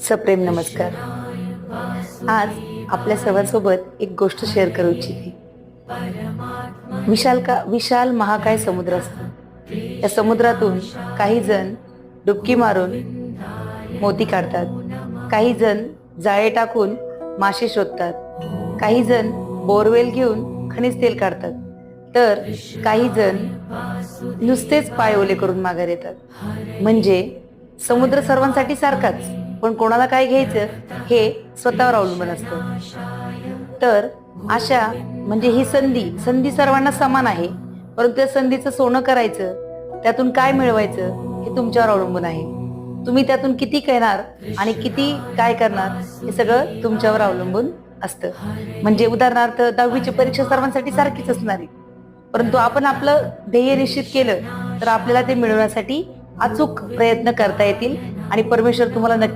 सप्रेम नमस्कार. आज आपल्या सर्वांसोबत एक गोष्ट शेअर करू इच्छिते. विशाल का विशाल महाकाय समुद्र असतो. या समुद्रातून काही जण डुबकी मारून मोती काढतात. काही जण जाळे टाकून मासे शोधतात. काही जण बोरवेल घेऊन खनिज तेल काढतात. तर काही जण नुसतेच पाय ओले करून माघार येतात. म्हणजे समुद्र सर्वांसाठी सारखाच. पण कोणाला काय घ्यायचं? हे स्वतःवर अवलंबून असतं. तर अशा म्हणजे ही संधी. संधी सर्वांना समान आहे. परंतु त्या संधीचं सोनं करायचं त्यातून काय मिळवायचं हे तुमच्यावर अवलंबून आहे. तुम्ही त्यातून किती करणार आणि किती काय करणार हे सगळं तुमच्यावर अवलंबून असतं. म्हणजे उदाहरणार्थ दहावीची परीक्षा सर्वांसाठी सारखीच असणार परंतु आपण आपलं ध्येय निश्चित केलं तर आपल्याला ते मिळवण्यासाठी अचूक प्रयत्न करता येतील आणि परमेश्वर तुम्हाला नक्की